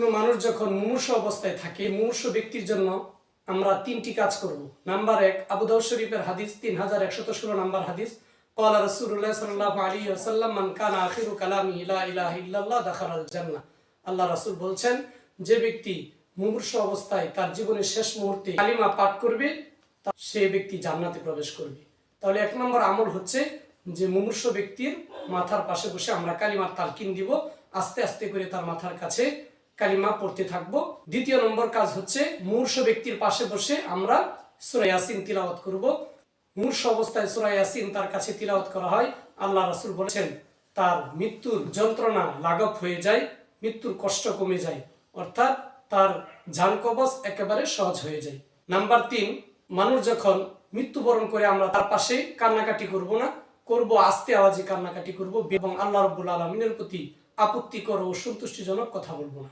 কোনো মানুষ যখন মুমূর্ষ অবস্থায় থাকে মুমূর্ষ ব্যক্তির জন্য আমরা তিনটি কাজ করব নাম্বার এক আবু দাউদ শরীফের হাদিস তিন হাজার একশত ষোলো নাম্বার হাদিস قال رسول الله صلى الله عليه وسلم من كان آخر كلامه لا إله إلا الله دخل الجنة আল্লাহ রাসূল বলছেন যে ব্যক্তি মুমূর্ষ অবস্থায় তার জীবনের শেষ মুহূর্তে কালিমা পাঠ করবে তা- সে ব্যক্তি জান্নাতে প্রবেশ করবে তাহলে এক নম্বর আমল হচ্ছে যে মুমূর্ষ ব্যক্তির মাথার পাশে বসে আমরা কালিমার তালকিন দিব আস্তে আস্তে করে তার মাথার কাছে কালিমা পড়তে থাকব। দ্বিতীয় নম্বর কাজ হচ্ছে, মূর্ষ ব্যক্তির পাশে বসে আমরা সূরা ইয়াসিন তিলাওয়াত করব। মূর্ষ অবস্থায় সূরা ইয়াসিন তার কাছে তিলাওয়াত করা হয়। আল্লাহ রাসূল বলেছেন, তার মৃত্যুর যন্ত্রণা লাঘব হয়ে যায়, মৃত্যুর কষ্ট কমে যায়, অর্থাৎ তার জান কবচ একেবারে সহজ হয়ে যায়। নাম্বার তিন, মানুষ যখন মৃত্যুবরণ করে আমরা তার পাশে কান্নাকাটি করব না, করব আস্তে আওয়াজে কান্নাকাটি করব এবং আল্লাহ রব্বুল আলমিনের প্রতি আপত্তিকর ও সন্তুষ্টিজনক কথা বলব না।